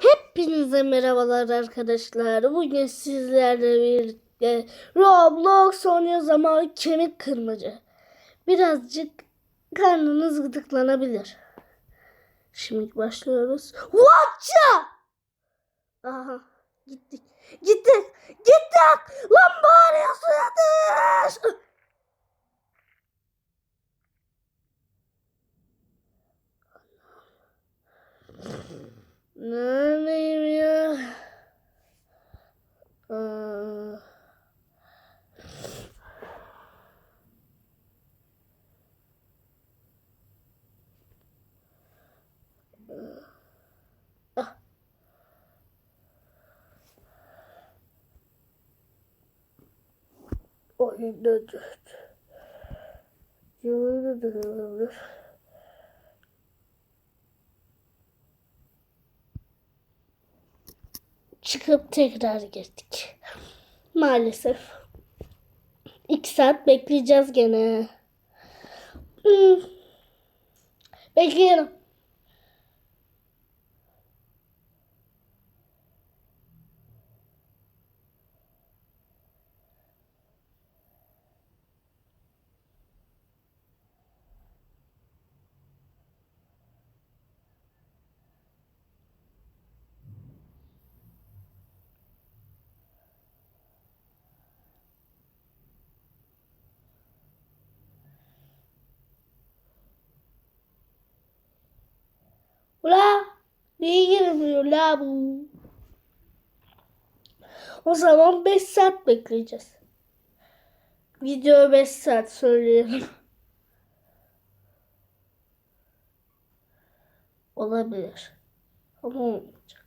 Hepinize merhabalar arkadaşlar. Bugün sizlerle birlikte Roblox oynuyoruz ama kemik kırmacı. Birazcık karnınız gıdıklanabilir. Şimdi başlıyoruz. Watcha! Aha gittik. Gittik. Gittik. Lan bari suya Neredeyim ya? Aa. Ah. Oyunda dört. Yolunu dönüyoruz. Çıkıp tekrar girdik. Maalesef. İki saat bekleyeceğiz gene. Hmm. Bekleyelim. Ula niye girmiyor la bu? O zaman 5 saat bekleyeceğiz. Video 5 saat söyleyelim. Olabilir. Ama olmayacak.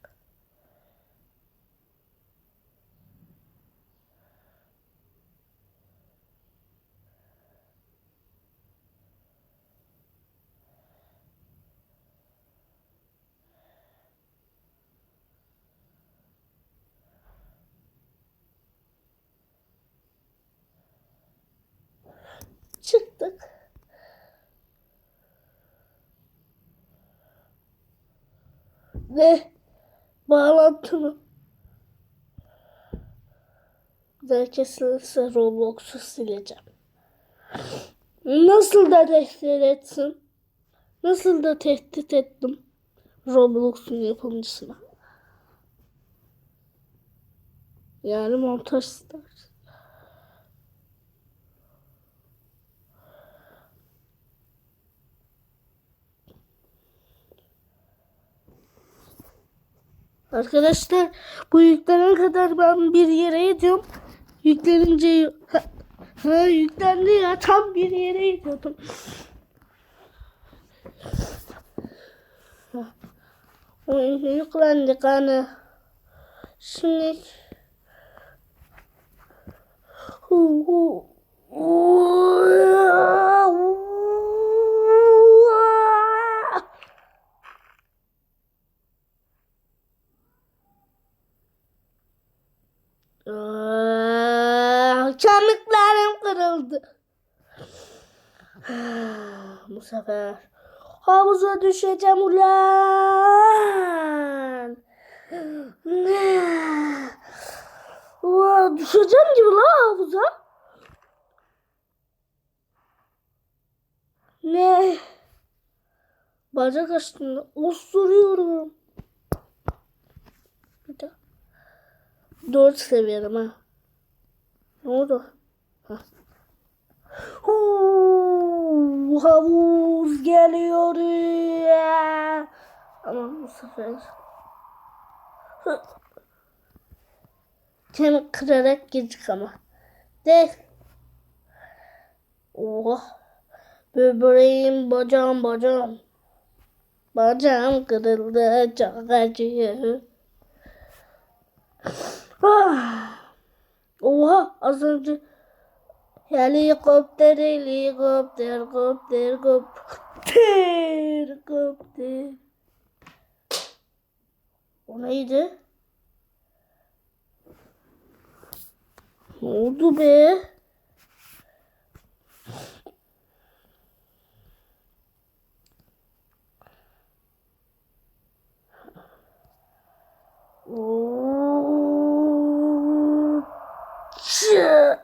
Ve bağlantımı da Roblox'u sileceğim. Nasıl da tehdit etsin? Nasıl da tehdit ettim Roblox'un yapımcısına? Yani montaj star. Arkadaşlar bu yüklenene kadar ben bir yere gidiyorum. Yüklenince ha, ha, yüklendi ya tam bir yere gidiyordum. Oyun yüklendik hani. Şimdi Hu, hu Kemiklerim kırıldı. Bu sefer havuza düşeceğim ulan. Ne? Ulan düşeceğim gibi la havuza. Ne? Bacak açtığında osuruyorum. Bir daha. Dört seviyorum ha. Ne oldu? Ha. Huu, havuz geliyor ya. Ama bu sefer kemik kırarak girdik ama. De. Oh. Böbreğim, bacağım, bacağım. Bacağım kırıldı, çok acıyor. Ah. Oha az önce Helikopter, helikopter, kopter, kopter, kopter. O neydi? Ne oldu be? Oo. Çık.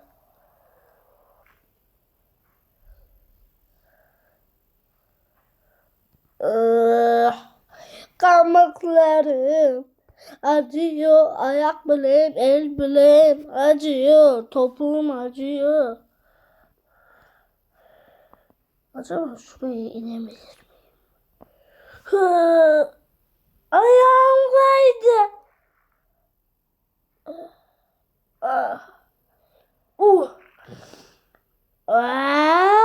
Acıyor. Ayak bileğim, el bileğim acıyor. Topuğum acıyor. Acaba şuraya inebilir miyim? Ayağım kaydı. Ah. Uh. Ah.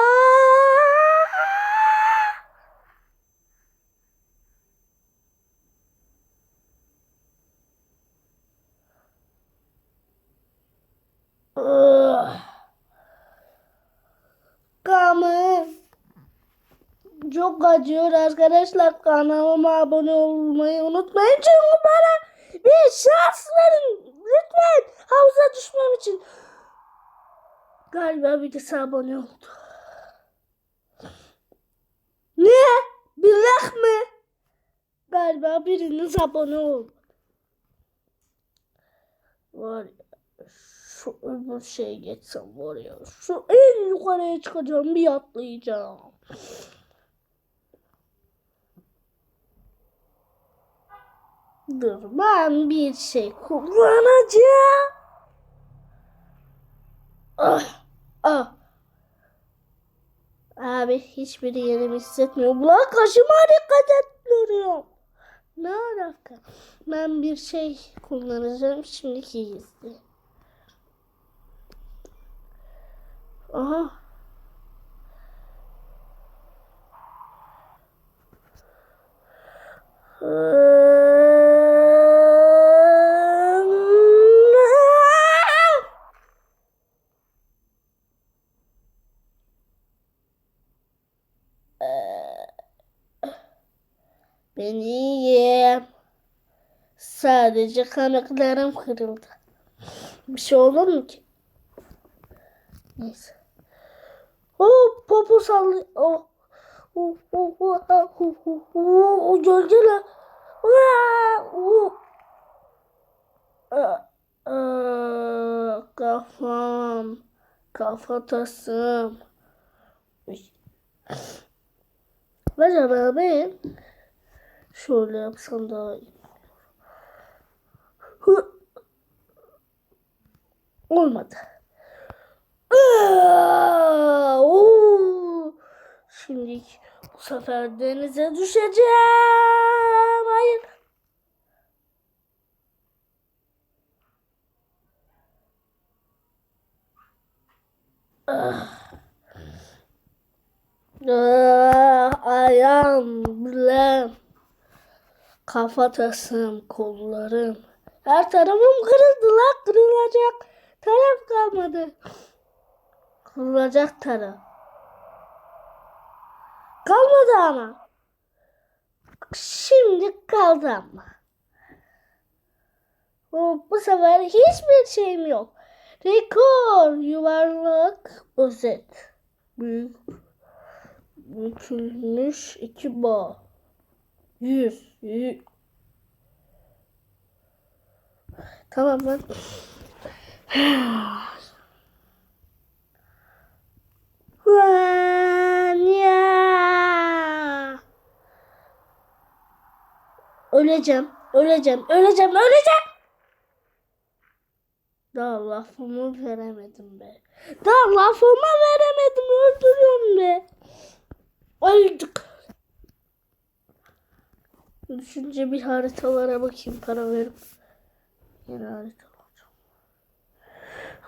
Ah. Kamı çok acıyor arkadaşlar. Kanalıma abone olmayı unutmayın. Çünkü bana bir şans verin. Lütfen havuza düşmem için. Galiba birisi abone oldu. Ne? Bilek mi? Galiba biriniz abone oldu. Var ya şu öbür şeye geçsem var ya şu en yukarıya çıkacağım bir atlayacağım. Dur ben bir şey kullanacağım. Ah, ah. Abi hiçbiri yerimi hissetmiyor. Ulan kaşıma dikkat etmiyorum. Ne alaka? Ben bir şey kullanacağım şimdiki gizli. Aha. Ben iyiyim. Sadece kanatlarım kırıldı. Bir şey olur mu ki? Neyse. Oh, popo sallıyor. Oh. Oh, oh, oh, oh, oh, oh, oh, oh. Aa, aa, kafam. Kafatasım. Acaba ben şöyle yapsam daha iyi. Olmadı. Şimdi bu sefer denize düşeceğim. Hayır. Ah. Ah, ayağım, bilem, kafatasım, kollarım. Her tarafım kırıldı lan kırılacak. Taraf kalmadı. Kırılacak taraf. Kalmadı ama. Şimdi kaldı ama. O, bu sefer hiçbir şeyim yok. Rekor, yuvarlak, özet. Büyük, bükülmüş iki bağ. Yüz, yüz. Tamam. Vanya. Öleceğim, öleceğim, öleceğim, öleceğim. Daha lafımı veremedim be. Daha lafımı veremedim, öldürüyorum be. Öldük. Düşünce bir haritalara bakayım para verip. Yeni harita alacağım.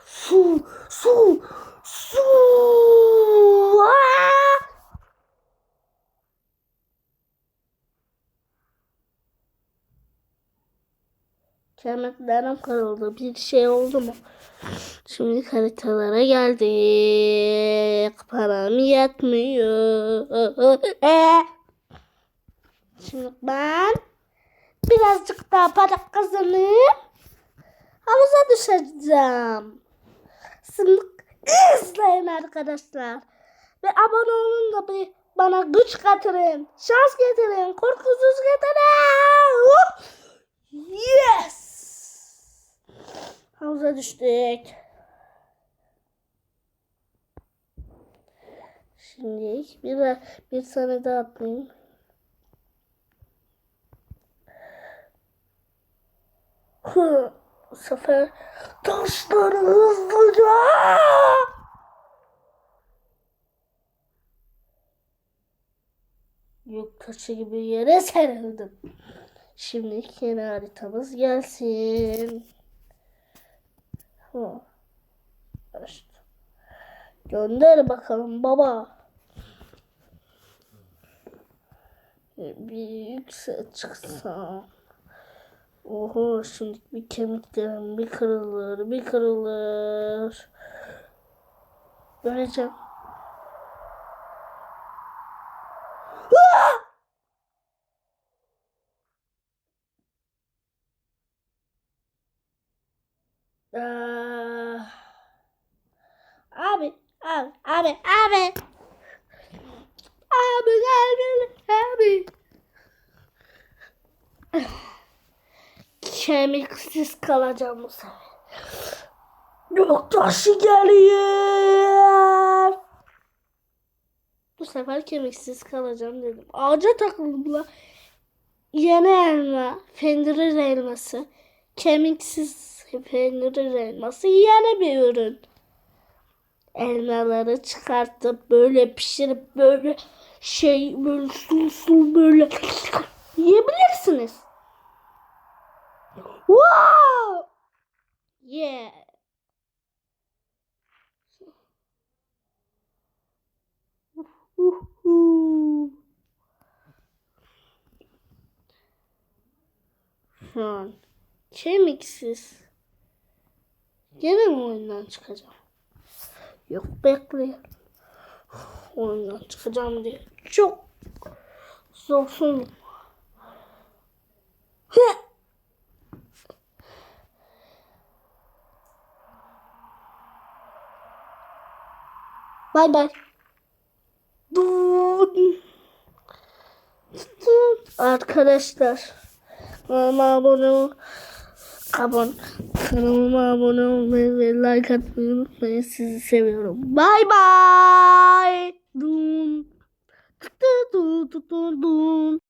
Su, su, su. Aa! Kemiklerim kırıldı. Bir şey oldu mu? Şimdi haritalara geldik. Param yetmiyor. Şimdi ben birazcık daha para kazanıp havuza düşeceğim. Şimdi izleyin arkadaşlar. Ve abone olun da bir bana güç getirin. Şans getirin. Korkusuz getirin. Hop! Yes! Havuza düştük. Şimdi bir, bir tane daha atmayayım. Hı, Bu sefer taşları hızlıca. Yok taşı gibi yere serildim. Şimdi yeni haritamız gelsin. Hı. Gönder bakalım baba. Bir yüksek çıksa. Oho şimdi bir kemiklerim bir kırılır bir kırılır. Göreceğim. Ah! Ah. Abi, abi, abi. Abi Kemiksiz kalacağım bu sefer. Yok taşı geliyor. Bu sefer kemiksiz kalacağım dedim. Ağaca takıldım la. Yeni elma, fendirir elması. Kemiksiz fendirir elması yeni bir ürün. Elmaları çıkartıp böyle pişirip böyle şey böyle sul sul böyle yiyebilirsiniz. Wow! Yeah. Şu an kemiksiz. Gene mi oyundan çıkacağım? Yok bekle. Oyundan çıkacağım diye çok zorsun. Bay bay. Arkadaşlar kanalıma abone ol. Abone. Kanalıma abone olmayı ve like atmayı unutmayın. Sizi seviyorum. Bay bay. Dun. Dun dun dun dun.